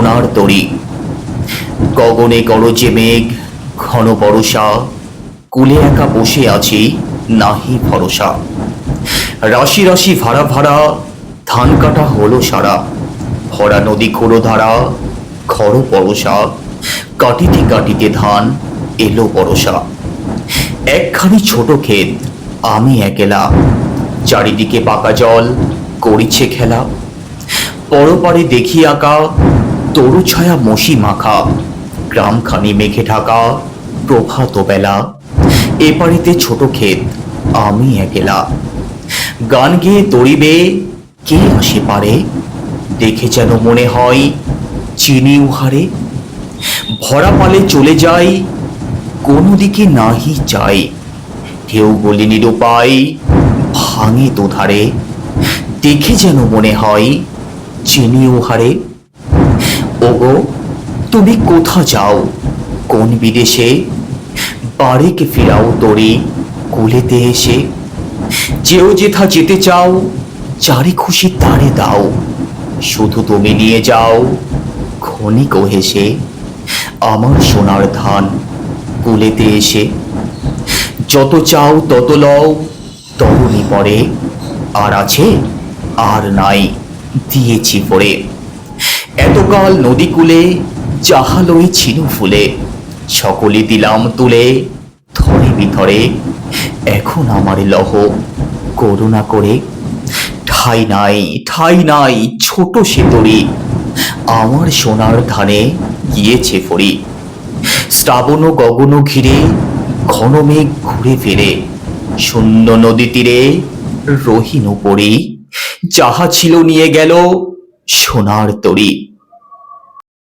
সোনার তরি। গগনে গরজে মেঘ, ঘন বরষা, কুলে একা বসে আছি নাহি ভরসা। রাশি রাশি ভাড়া ভাড়া, ধান কাটা হলো সারা। ভরা নদী খোলো ধারা খর পরশা কাটিতে কাটিতে ধান এলো বরসা। একখানি ছোট ক্ষেত, আমি একেলা। চারিদিকে পাকা জল করিছে খেলা। পরপারে দেখি আঁকা তরু ছায়া মশি মাখা, গ্রামখানি মেঘে ঢাকা, প্রভাত বেলা। এপারিতে ছোট ক্ষেত, আমি একেলা। গান গেয়ে তরিবে, কে আসে পারে? দেখে যেন মনে হয়, চিনি উহারে। ভরা পালে চলে যাই, কোনো দিকে নাহি চাই। ঢেউ গলি নিরুপায়, ভাঙে দুধারে। দেখে যেন মনে হয়, চিনি উহারে। ওগো, তুমি কোথা যাও? কোন বিদেশে? বাড়িকে ফিরাও তোরে কুলেতে এসে। যেও যেথা যেতে চাও যারে খুশি তারে দাও। শুধু তুমি নিয়ে যাও, ক্ষণিক হেসে। আমার সোনার ধান কুলেতে এসে। যত চাও তত লও, তরুণী পরে। আর আছে, আর নাই, দিয়েছি পরে। এতকাল নদী কূলে জাহালই ছিল ফুলে সকলে দিলাম তুলে ধরে বিধরে এখন আমার লহ করুণা করে। ঠাই নাই ঠাই নাই, ছোট সেতরি আমার সোনার ধানে গিয়েছে ফরি শ্রাবণ গগন ঘিরে, ঘন মেঘ ঘুরে ফিরে। শূন্য নদী তীরে রহিন পড়ি। যাহা ছিল নিয়ে গেল সোনার তরী